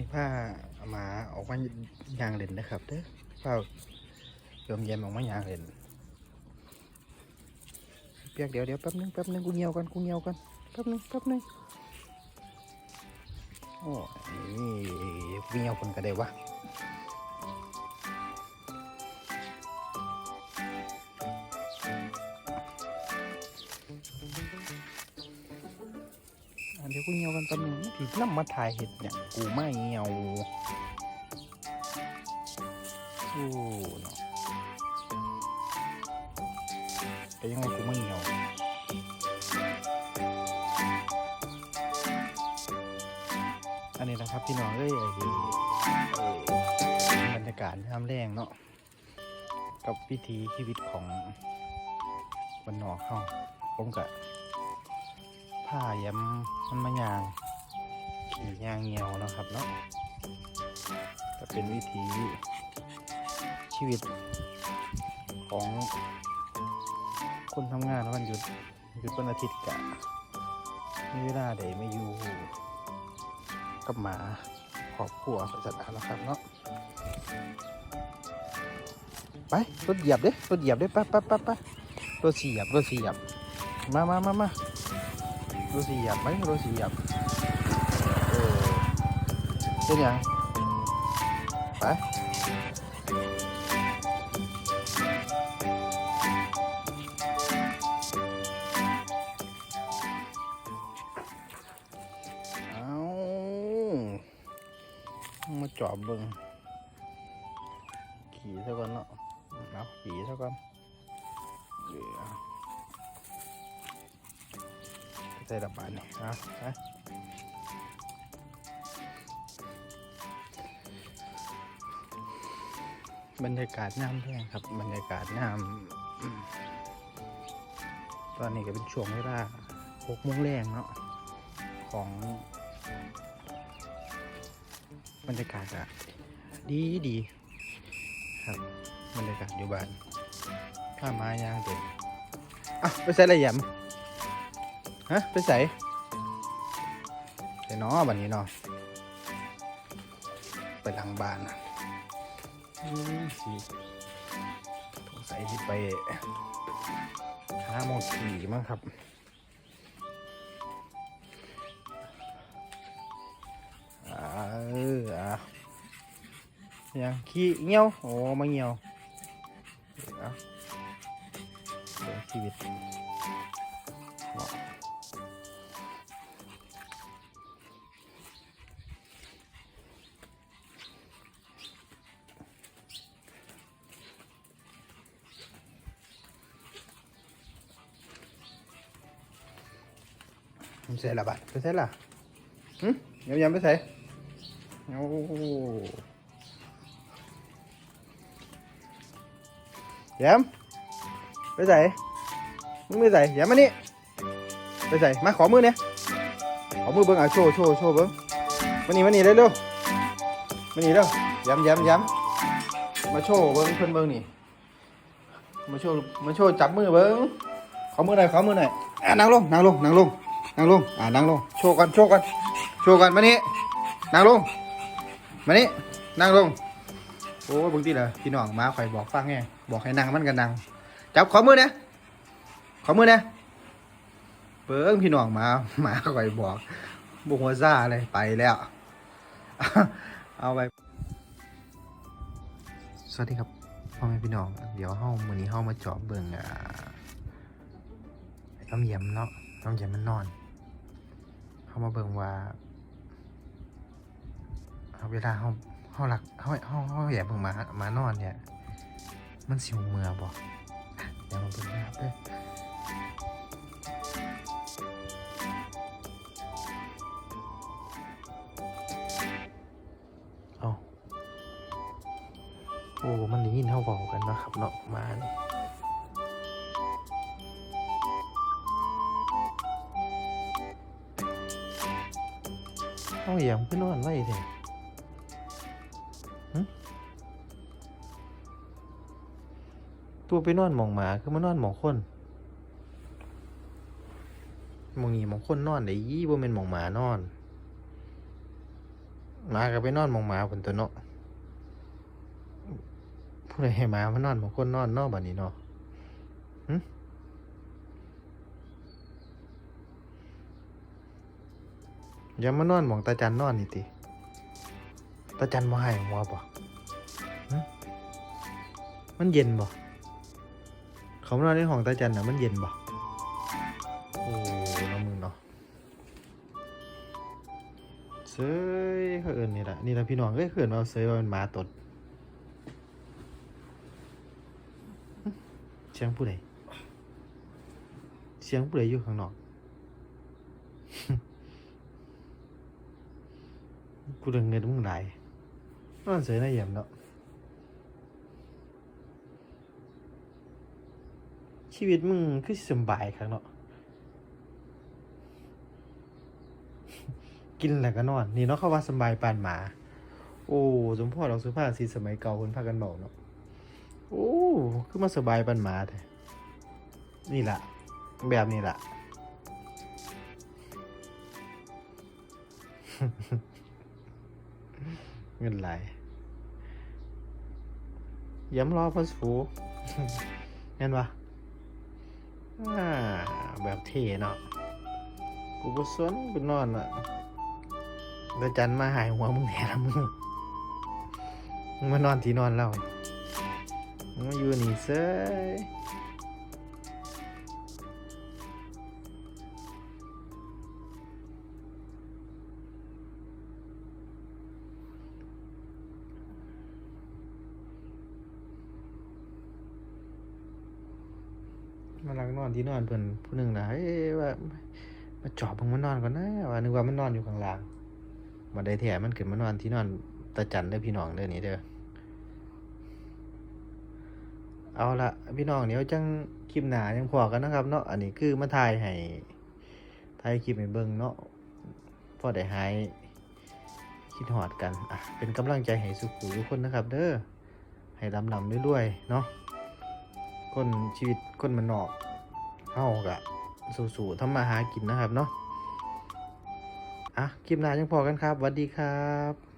นี้ผ้าเอามาออกมายางเล่นนะครับเด้อผ้าโยมเย็มออกมายางเล่นเปียกเดี๋ยวเดี๋ยวแป๊บนึงแป๊บนึงกูเงียวกันกูเงียวกันแป๊บนึงแป๊บนึงโอ้นี่กูเงียวคนก็ได้วะ เดี๋ยวกูเงียวกันแป๊บนึงถือน้ำมาถ่ายเห็ดเนี่ยกูไม่เงียวโอ้เนาะแต่ยังไงกูไม่เงียวอันนี้นะครับพี่น้องเอ้ยไอ้บรรยากาศยามแรงเนาะกับวิถีชีวิตของวันนอกเข้าผมกับ ผ้าย้ำมันมายาง ขี่ยางเงียวนะครับเนาะก็เป็นวิถีชีวิตของคนทำงานวันหยุดหยุดวันอาทิตย์กะมีเวลาใดไม่อยู่กับหมาครอบครัวไปจัดกาแล้วครับเนาะไปรถเหยียบเด้รถเหยียบเด้ไปไปไปไปรถเหยียบรถเหยียบ มามามามา รถสี่เหยียบไปรถสี่เหยียบเออเป็นยังไปเอามาจอบเบิ่งขี่ซะก่อนเนาะเอาขี่ซะก่อนเดี๋ยว ใส่ดับานนี่เอาไปบรรยากาศน้ำแห้งครับ บรรยากาศน้ำตอนนี้ก็เป็นช่วงเวลาหกโมงแรงเนาะของ บรรยากาศอะดีดีครับ บรรยากาศอยู่บ้านข้าไม้ย่างเด็ดอะไปใส่อะไรยำ ฮะไปใส่ไปเนาะบันนี้เนาะไปหลังบ้านนะสิสงสัยที่ไปห้าหมดขี่มั้งครับเอออะยังขี้เงี้ยวโอ้มาเงี้ยวเดี๋ยวชีวิต ไม่ใช่ละบัดไม่ใช่ละหึยังยังไม่ใช่โอ้แยมไปใส่มึงไปใส่แยมมานี่ไปใส่มาขอมือเนี่ยขอมือเบิ้งอะโชว์โชว์โชว์เบิ้งมา นั่งลง อะนั่งลง โชว์กันโชว์กันโชว์กันมานี่นั่งลง มานี่นั่งลง โอ้บางทีเหรอพี่น้องมาคอยบอกฟังไงบอกให้นั่งมันกันนั่ง จับขอมือนะขอมือนะเปิ้งพี่น้องมามาคอยบอกบุกหัวซ่าเลยไปแล้ว เอาไปสวัสดีครับพ่อแม่พี่น้อง เดี๋ยวเฮ้ามือนี้เฮ้ามาเจาะเบิ่งอ่าน้ำเยี่ยมเนาะน้ำเยี่ยมมันนอนามาเบิ่งว่าเวลาเขาเขาหลักเขาเขาเขาอย่าเพิ่งมามานอนเนี่ย มันสิวเมือบ่อะเดี๋ยวมาเบิ่งนะครับเด้อโอ้ มันได้ยินเขาเบอกกันนะครับเนาะมาเนี่ย เขาอย่าเพิ่งนอนไว้เถอะตัวไปนอนหมองหมาคือมานอนหมองคนหมองนี่หมองคนนอนได้ยี่บ่แม่นหมองหมานอนหมาก็ไปนอนหมองหมาบนตัวเนาะผู้ใดให้หมามานอนบางคนนอนเนอกบัดนี้เนาะ อย่ามานอนหมองตาจันนอนนี่ติตาจันมาให้หัวบ่มันเย็นบ่เขามานอนในห้องตาจันน่ะมันเย็นบ่โอ้น้ำมือเนาะเซยเขาเอินนี่แหละนี่แหละพี่น้องเอ้ยเขินว่าเซยว่าเป็นหมาตดเสียงผู้ใดเสียงผู้ใดอยู่ข้างนอก กูเดินเงินมึงไหลนอนเสยน่าเยี่ยมเนาะชีวิตมึงคือสบายครับเนาะกินแล้วก็นอน นี่เนาะเขาว่าสบายปานหมา โอ้สมพ่อเราสุภาพสิสมัยเก่าคนพากันบอกเนาะโอ้คือมาสบายปานหมาแท้นี่ละแบบนี้ล่ะ เงินไหลย้ำรอพัสฟูเห็นปะอ่าแบบเท่เนาะ กูบ่สนกูนอนอะเดี๋ยวจันมาหายหัวมึงแหนละมึง มึงมานอนที่นอนเรามึงมาอยู่นี่เซ้ มาลังนอนที่นอนเพิ่นผู้หนึ่งนะเอ้ยว่า มาจอบมึงมานอนก่อนนะว่านึกว่ามันนอนอยู่ข้างล่างมาได้แถมันขึ้นมานอนที่นอนตาจันเด้อพี่น้องเด้อนี่เด้อเอาละพี่น้องเดี๋ยวจังคลิปหนายังพอกันนะครับเนาะอันนี้คือมาถ่ายให้ถ่ายคลิปให้เบิ่งเนาะพอได้หายคิดหอดกันอะเป็นกำลังใจให้สุขุทุกคนนะครับ เด้อให้ลำลำด้วยๆเนาะ คนชีวิตคนมันนอกเฮากะสู่ๆทำมาหากินนะครับเนาะอะคลิปหน้ายังพอกันครับสวัสดีครับ